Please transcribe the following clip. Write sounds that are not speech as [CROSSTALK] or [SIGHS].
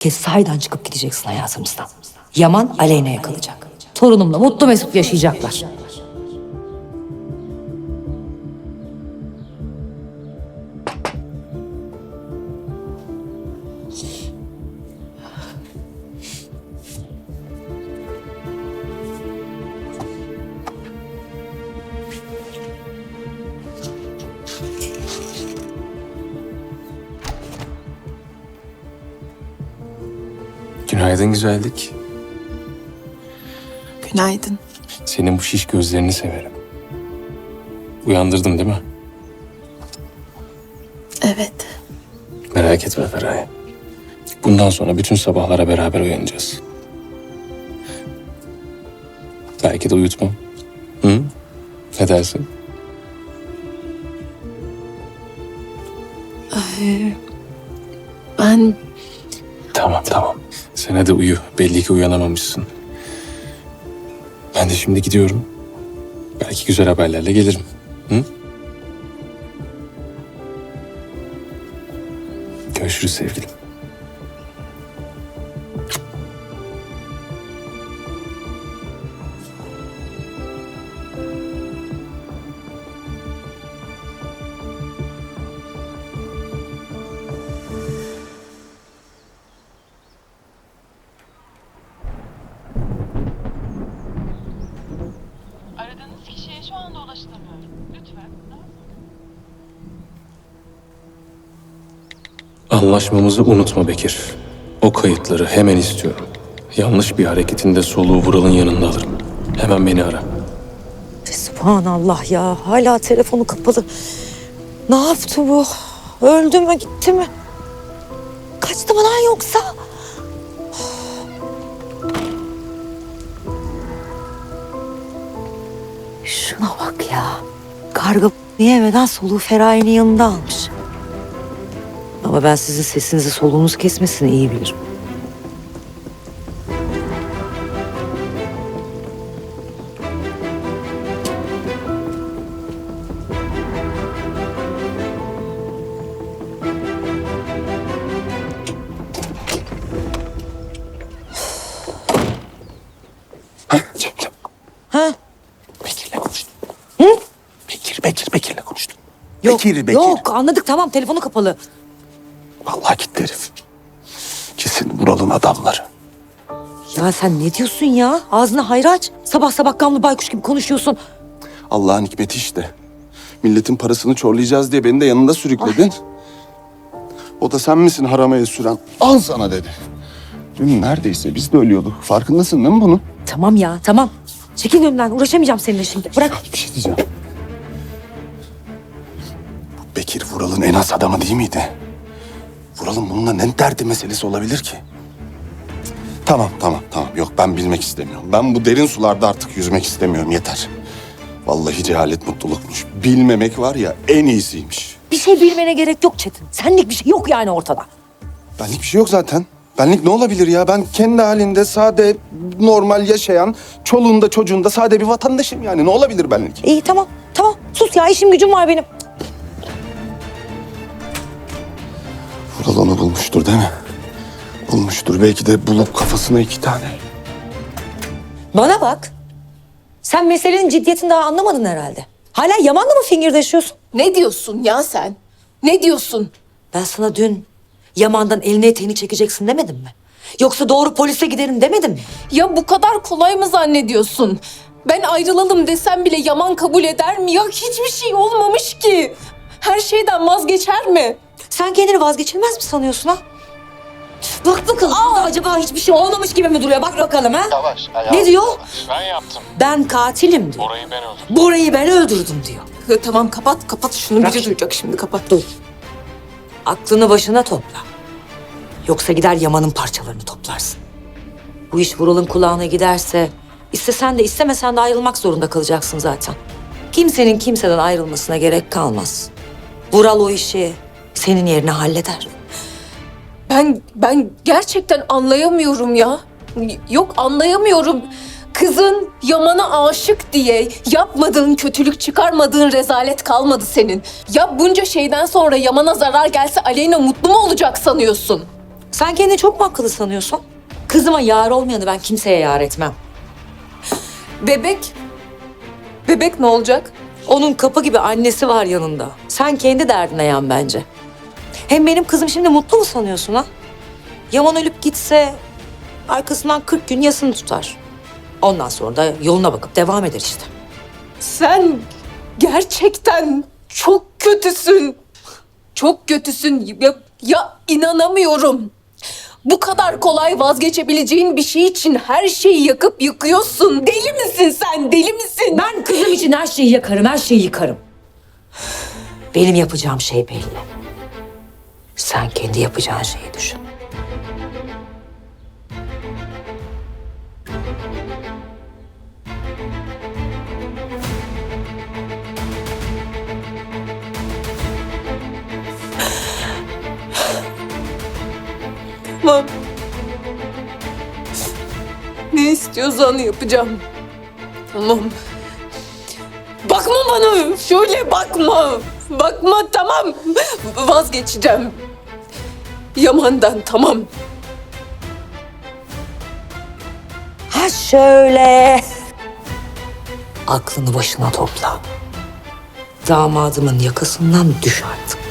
Kes sahiden çıkıp gideceksin hayatımızdan. Yaman Aleyna'ya kalacak. Torunumla mutlu mesut yaşayacaklar. Günaydın güzellik. Günaydın. Senin bu şiş gözlerini severim. Uyandırdım değil mi? Evet. Merak etme Feraye. Bundan sonra bütün sabahlara beraber uyanacağız. Belki de uyutmam. Hı? Ne dersin? Ben Tamam tamam. Sen hadi uyu. Belli ki uyanamamışsın. Ben de şimdi gidiyorum. Belki güzel haberlerle gelirim. Hı? Görüşürüz sevgilim. Anlaşmamızı unutma Bekir. O kayıtları hemen istiyorum. Yanlış bir hareketinde soluğu Vural'ın yanında alırım. Hemen beni ara. Subhanallah ya. Hala telefonu kapalı. Ne yaptı bu? Öldü mü gitti mi? Kaçtı mı lan yoksa? [SIGHS] Şuna bak ya. Karga yemeden soluğu Feraye'nin yanında almış. Ama ben sizin sesinizi soluğunuz kesmesini iyi bilirim. Bekir, Bekir, Bekir'le konuştum. Yok, Bekir, Bekir. yok anladık tamam telefonu kapalı. Vallahi gitti herif. Kesin Vural'ın adamları. Ya sen ne diyorsun ya? Ağzını hayra aç. Sabah sabah gamlı baykuş gibi konuşuyorsun. Allah'ın hikmeti işte. Milletin parasını çorlayacağız diye beni de yanında sürükledin. O da sen misin haramaya süren? Al sana dedi. Dün neredeyse biz de ölüyorduk. Farkındasın değil mi bunun? Tamam ya tamam. Çekil önümden uğraşamayacağım seninle şimdi. Bırak. Bir şey diyeceğim. Bekir Vural'ın en az adamı değil miydi? Vural'ın bununla ne derdi meselesi olabilir ki? Tamam, tamam, tamam. Yok ben bilmek istemiyorum. Ben bu derin sularda artık yüzmek istemiyorum. Yeter. Vallahi cehalet mutlulukmuş. Bilmemek var ya en iyisiymiş. Bir şey bilmene gerek yok Çetin. Senlik bir şey yok yani ortada. Benlik bir şey yok zaten. Benlik ne olabilir ya? Ben kendi halinde sade, normal yaşayan, çoluğunda çocuğunda sade bir vatandaşım yani. Ne olabilir benlik? İyi tamam tamam. Sus ya işim gücüm var benim. Vural onu bulmuştur değil mi? Bulmuştur. Belki de bulup kafasına iki tane. Bana bak. Sen meselenin ciddiyetini daha anlamadın herhalde. Hala Yaman'la mı fingirdeşiyorsun? ne diyorsun ya sen? Ne diyorsun? Ben sana dün Yaman'dan elini eteğini çekeceksin demedim mi? Yoksa doğru polise giderim demedim mi? Ya bu kadar kolay mı zannediyorsun? Ben ayrılalım desem bile Yaman kabul eder mi? Ya hiçbir şey olmamış ki. Her şeyden vazgeçer mi? Sen kendini vazgeçilmez mi sanıyorsun ha? Bak bakalım Aa, acaba hiçbir şey olmamış gibi mi duruyor? Bak bakalım ha. Yavaş, Ne diyor? Ben yaptım. Ben katilim diyor. Orayı ben öldürdüm. Bora'yı ben öldürdüm diyor. Ya tamam kapat kapat şunu biri duyacak şimdi kapat. Dur. Aklını başına topla. Yoksa gider Yaman'ın parçalarını toplarsın. Bu iş Vural'ın kulağına giderse istesen de istemesen de ayrılmak zorunda kalacaksın zaten. Kimsenin kimseden ayrılmasına gerek kalmaz. Vural o işi senin yerine halleder. Ben ben gerçekten anlayamıyorum ya. Yok anlayamıyorum. Kızın Yaman'a aşık diye yapmadığın kötülük çıkarmadığın rezalet kalmadı senin. Ya bunca şeyden sonra Yaman'a zarar gelse Aleyna mutlu mu olacak sanıyorsun? Sen kendini çok mu akıllı sanıyorsun? Kızıma yar olmayanı ben kimseye yar etmem. Bebek? Bebek ne olacak? Onun kapı gibi annesi var yanında. Sen kendi derdine yan bence. Hem benim kızım şimdi mutlu mu sanıyorsun ha? Yaman ölüp gitse arkasından 40 gün yasını tutar. Ondan sonra da yoluna bakıp devam eder işte. Sen gerçekten çok kötüsün. Çok kötüsün. Ya, ya inanamıyorum. Bu kadar kolay vazgeçebileceğin bir şey için her şeyi yakıp yıkıyorsun. Deli misin sen? Deli misin? Ben kızım için her şeyi yakarım, her şeyi yıkarım. Benim yapacağım şey belli. Sen kendi yapacağın şeyi düşün. Tamam. Ne istiyorsan yapacağım. Tamam. Bakma bana. Şöyle bakma. Bakma tamam. Vazgeçeceğim. Yaman'dan tamam. Ha şöyle. Aklını başına topla. Damadımın yakasından düş artık.